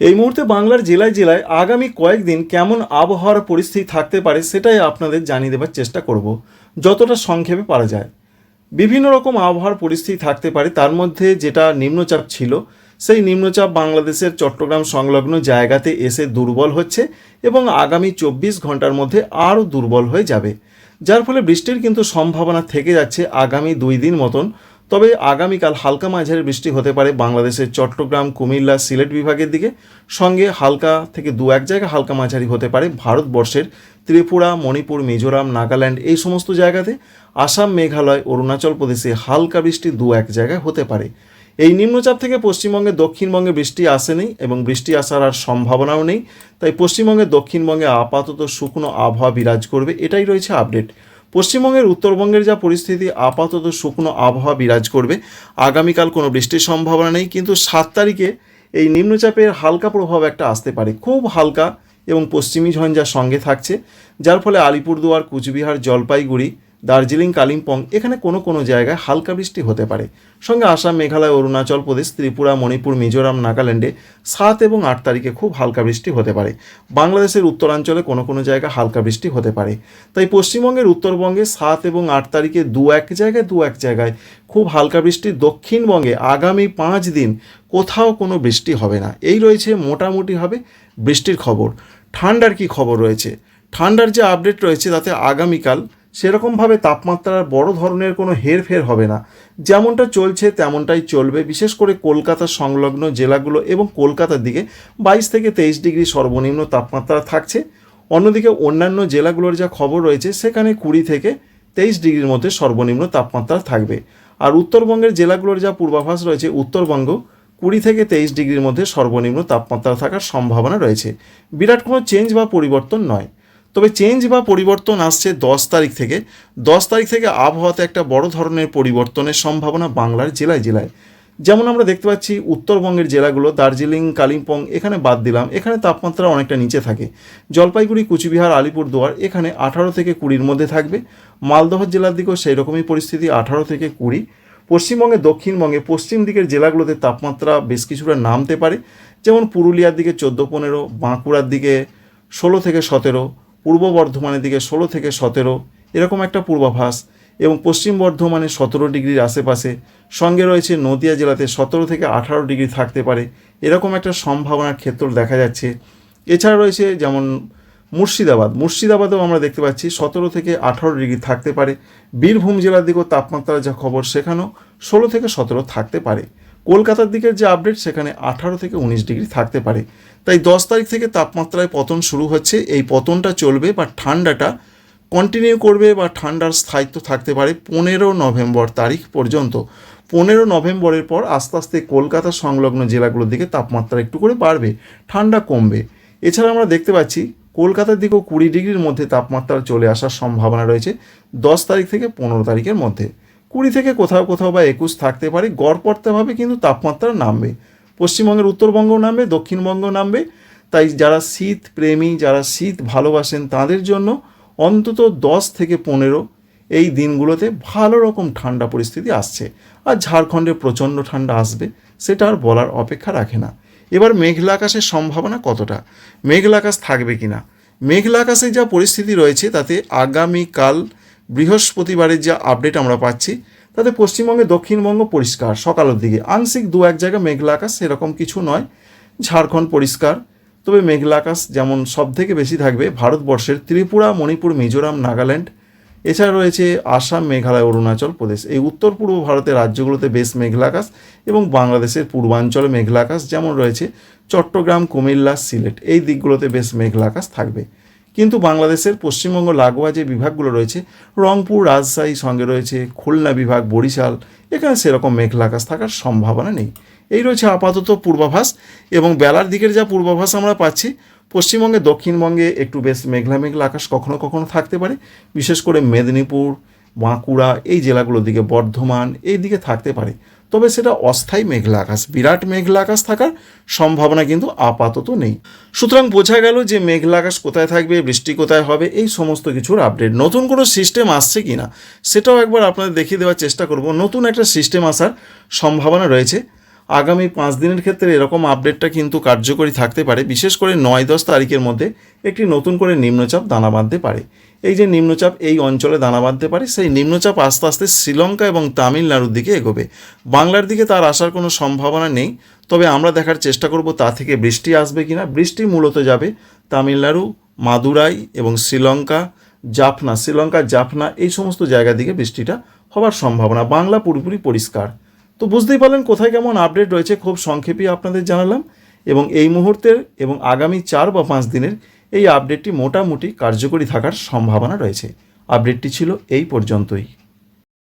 এই মুহূর্তে বাংলার জেলায় জেলায় আগামী কয়েকদিন কেমন আবহাওয়ার পরিস্থিতি থাকতে পারে সেটাই আপনাদের জানিয়ে দেবার চেষ্টা করব, যতটা সংক্ষেপে পারা যায়। বিভিন্ন রকম আবহাওয়ার পরিস্থিতি থাকতে পারে, তার মধ্যে যেটা নিম্নচাপ ছিল, সেই নিম্নচাপ বাংলাদেশের চট্টগ্রাম সংলগ্ন জায়গাতে এসে দুর্বল হচ্ছে এবং আগামী চব্বিশ ঘণ্টার মধ্যে আরও দুর্বল হয়ে যাবে। যার ফলে বৃষ্টির কিন্তু সম্ভাবনা থেকে যাচ্ছে আগামী দুই দিন মতন। তবে আগামীকাল হালকা মাঝারি বৃষ্টি হতে পারে বাংলাদেশের চট্টগ্রাম, কুমিল্লা, সিলেট বিভাগের দিকে। সঙ্গে হালকা থেকে দু এক জায়গা হালকা মাঝারি হতে পারে ভারতবর্ষের ত্রিপুরা, মণিপুর, মিজোরাম, নাগাল্যান্ড এই সমস্ত জায়গাতে। আসাম, মেঘালয়, অরুণাচল প্রদেশে হালকা বৃষ্টি দু এক জায়গায় হতে পারে। এই নিম্নচাপ থেকে পশ্চিমবঙ্গে, দক্ষিণবঙ্গে বৃষ্টি আসেনি এবং বৃষ্টি আসার আর সম্ভাবনাও নেই। তাই পশ্চিমবঙ্গে, দক্ষিণবঙ্গে আপাতত শুকনো আবহাওয়া বিরাজ করবে। এটাই রয়েছে আপডেট। পশ্চিমবঙ্গের উত্তরবঙ্গের যা পরিস্থিতি, আপাতত শুকনো আবহাওয়া বিরাজ করবে। আগামীকাল কোনো বৃষ্টির সম্ভাবনা নেই, কিন্তু সাত তারিখে এই নিম্নচাপের হালকা প্রভাব একটা আসতে পারে। খুব হালকা এবং পশ্চিমী ঝঞ্ঝা সঙ্গে থাকছে, যার ফলে আলিপুরদুয়ার, কুচবিহার, জলপাইগুড়ি দার্জিলিং, কালিম্পং, এখানে কোনো কোনো জায়গায় হালকা বৃষ্টি হতে পারে। সঙ্গে আসাম, মেঘালয়, অরুণাচল প্রদেশ, ত্রিপুরা, মণিপুর, মিজোরাম, নাগাল্যান্ডে সাত এবং আট তারিখে খুব হালকা বৃষ্টি হতে পারে। বাংলাদেশের উত্তরাঞ্চলে কোনো কোনো জায়গায় হালকা বৃষ্টি হতে পারে। তাই পশ্চিমবঙ্গের উত্তরবঙ্গে সাত এবং আট তারিখে দু এক জায়গায় দু এক জায়গায় খুব হালকা বৃষ্টি। দক্ষিণবঙ্গে আগামী পাঁচ দিন কোথাও কোনো বৃষ্টি হবে না। এই রয়েছে মোটামুটিভাবে বৃষ্টির খবর। ঠান্ডার কি খবর রয়েছে? ঠান্ডার যে আপডেট রয়েছে তাতে আগামীকাল সেরকমভাবে তাপমাত্রার বড় ধরনের কোনো হেরফের হবে না। যেমনটা চলছে, তেমনটাই চলবে। বিশেষ করে কলকাতা সংলগ্ন জেলাগুলো এবং কলকাতার দিকে বাইশ থেকে তেইশ ডিগ্রি সর্বনিম্ন তাপমাত্রা থাকছে। অন্যদিকে অন্যান্য জেলাগুলোর যা খবর রয়েছে, সেখানে কুড়ি থেকে তেইশ ডিগ্রির মধ্যে সর্বনিম্ন তাপমাত্রা থাকবে। আর উত্তরবঙ্গের জেলাগুলোর যা পূর্বাভাস রয়েছে, উত্তরবঙ্গ কুড়ি থেকে তেইশ ডিগ্রির মধ্যে সর্বনিম্ন তাপমাত্রা থাকার সম্ভাবনা রয়েছে। বিরাট কোনো চেঞ্জ বা পরিবর্তন নয়। তবে চেঞ্জ বা পরিবর্তন আসছে দশ তারিখ থেকে। দশ তারিখ থেকে আবহাওয়াতে একটা বড় ধরনের পরিবর্তনের সম্ভাবনা বাংলার জেলায় জেলায়। যেমন আমরা দেখতে পাচ্ছি, উত্তরবঙ্গের জেলাগুলো, দার্জিলিং, কালিম্পং, এখানে বাদ দিলাম। এখানে তাপমাত্রা অনেকটা নিচে থাকে। জলপাইগুড়ি, কুচবিহার, আলিপুরদুয়ার, এখানে আঠারো থেকে কুড়ির মধ্যে থাকবে। মালদহ জেলার দিকেও সেই রকমই পরিস্থিতি, আঠারো থেকে কুড়ি। পশ্চিমবঙ্গে দক্ষিণবঙ্গে পশ্চিম দিকের জেলাগুলোতে তাপমাত্রা বেশ কিছুটা নামতে পারে। যেমন পুরুলিয়ার দিকে চোদ্দ পনেরো, বাঁকুড়ার দিকে ষোলো থেকে সতেরো পূর্ব বর্ধমানের দিকে ষোলো থেকে সতেরো, এরকম একটা পূর্বাভাস এবং পশ্চিম বর্ধমানে সতেরো ডিগ্রির আশেপাশে। সঙ্গে রয়েছে নদিয়া জেলাতে সতেরো থেকে আঠারো ডিগ্রি থাকতে পারে, এরকম একটা সম্ভাবনার ক্ষেত্র দেখা যাচ্ছে। এছাড়া রয়েছে যেমন মুর্শিদাবাদ, মুর্শিদাবাদেও আমরা দেখতে পাচ্ছি সতেরো থেকে আঠারো ডিগ্রি থাকতে পারে। বীরভূম জেলার দিকেও তাপমাত্রার যা খবর, সেখানেও ষোলো থেকে সতেরো থাকতে পারে। কলকাতার দিকের যে আপডেট সেখানে আঠারো থেকে উনিশ ডিগ্রি থাকতে পারে। তাই দশ তারিখ থেকে তাপমাত্রায় পতন শুরু হচ্ছে। এই পতনটা চলবে বা ঠান্ডাটা কন্টিনিউ করবে বা ঠান্ডার স্থায়িত্ব থাকতে পারে পনেরো নভেম্বর তারিখ পর্যন্ত। পনেরো নভেম্বরের পর আস্তে আস্তে কলকাতা সংলগ্ন জেলাগুলোর দিকে তাপমাত্রা একটু করে বাড়বে, ঠান্ডা কমবে। এছাড়া আমরা দেখতে পাচ্ছি, কলকাতার দিকেও কুড়ি ডিগ্রির মধ্যে তাপমাত্রা চলে আসার সম্ভাবনা রয়েছে দশ তারিখ থেকে পনেরো তারিখের মধ্যে। কুড়ি থেকে কোথাও কোথাও বা একুশ থাকতে পারে। গড়পড়তেভাবে কিন্তু তাপমাত্রা নামবে। পশ্চিমবঙ্গের উত্তরবঙ্গ নামবে দক্ষিণবঙ্গ নামবে। তাই যারা শীত প্রেমী, যারা শীত ভালোবাসেন, তাদের জন্য অন্তত দশ থেকে পনেরো এই দিনগুলোতে ভালো রকম ঠান্ডা পরিস্থিতি আসছে। আর ঝাড়খণ্ডে প্রচণ্ড ঠান্ডা আসবে, সেটা আর বলার অপেক্ষা রাখে না। এবার মেঘলা আকাশের সম্ভাবনা কতটা? মেঘলা আকাশ থাকবে কি না মেঘলা আকাশে যা পরিস্থিতি রয়েছে, তাতে আগামীকাল বৃহস্পতিবারের যা আপডেট আমরা পাচ্ছি, তাতে পশ্চিমবঙ্গে দক্ষিণবঙ্গ পরিষ্কার, সকালের দিকে। আংশিক দু এক জায়গা মেঘলা আকাশ সেরকম কিছু নয়, ঝাড়খণ্ড পরিষ্কার। তবে মেঘলা আকাশ যেমন সব থেকে বেশি থাকবে, ভারতবর্ষের ত্রিপুরা, মণিপুর, মিজোরাম, নাগাল্যান্ড। এছাড়া রয়েছে আসাম, মেঘালয়, অরুণাচল প্রদেশ। এই উত্তর পূর্ব ভারতের রাজ্যগুলোতে বেশ মেঘলা আকাশ এবং বাংলাদেশের পূর্বাঞ্চলে মেঘলা আকাশ যেমন রয়েছে, চট্টগ্রাম, কুমিল্লা, সিলেট, এই দিকগুলোতে বেশ মেঘলা আকাশ থাকবে। কিন্তু বাংলাদেশের পশ্চিমবঙ্গ লাগোয়া যে বিভাগগুলো রয়েছে, রংপুর, রাজশাহী সঙ্গে রয়েছে, খুলনা বিভাগ, বরিশাল, এখানে সেরকম মেঘলা আকাশ থাকার সম্ভাবনা নেই। এই রয়েছে আপাতত পূর্বাভাস এবং বেলার দিকের যা পূর্বাভাস আমরা পাচ্ছি, পশ্চিমবঙ্গে, দক্ষিণবঙ্গে একটু বেশ মেঘলা মেঘলা আকাশ কখনো কখনো থাকতে পারে, বিশেষ করে মেদিনীপুর বাঁকুড়া, এই জেলাগুলোর দিকে বর্ধমান, এই দিকে থাকতে পারে। তবে সেটা অস্থায়ী মেঘলা আকাশ, বিরাট মেঘলা আকাশ থাকার সম্ভাবনা কিন্তু আপাতত নেই। সুতরাং বোঝা গেল যে মেঘলা আকাশ কোথায় থাকবে, বৃষ্টি কোথায় হবে, এই সমস্ত কিছুর আপডেট নতুন কোনো সিস্টেম আসছে কি না সেটাও একবার আপনাদের দেখিয়ে দেওয়ার চেষ্টা করব। নতুন একটা সিস্টেম আসার সম্ভাবনা রয়েছে। আগামী পাঁচ দিনের ক্ষেত্রে এরকম আপডেটটা কিন্তু কার্যকরী থাকতে পারে। বিশেষ করে নয় দশ তারিখের মধ্যে একটি নতুন করে নিম্নচাপ দানা বাঁধতে পারে। এই যে নিম্নচাপ এই অঞ্চলে দানা বাঁধতে পারে, সেই নিম্নচাপ আস্তে আস্তে শ্রীলঙ্কা এবং তামিলনাড়ুর দিকে এগোবে। বাংলার দিকে তার আসার কোনো সম্ভাবনা নেই, তবে আমরা দেখার চেষ্টা করব তা থেকে বৃষ্টি আসবে কিনা। বৃষ্টি মূলত যাবে তামিলনাড়ু, মাদুরাই এবং শ্রীলঙ্কা, জাফনা। শ্রীলঙ্কার জাফনা, এই সমস্ত জায়গা দিকে বৃষ্টিটা হওয়ার সম্ভাবনা। বাংলা পুরোপুরি পরিষ্কার। তো বুঝতেই পারলেন কোথায় কেমন আপডেট রয়েছে, খুব সংক্ষেপে আপনাদের জানালাম। এবং এই মুহূর্তের এবং আগামী চার বা পাঁচ দিনের এই আপডেটটি মোটামুটি কার্যকরী থাকার সম্ভাবনা রয়েছে। আপডেটটি ছিল এই পর্যন্তই।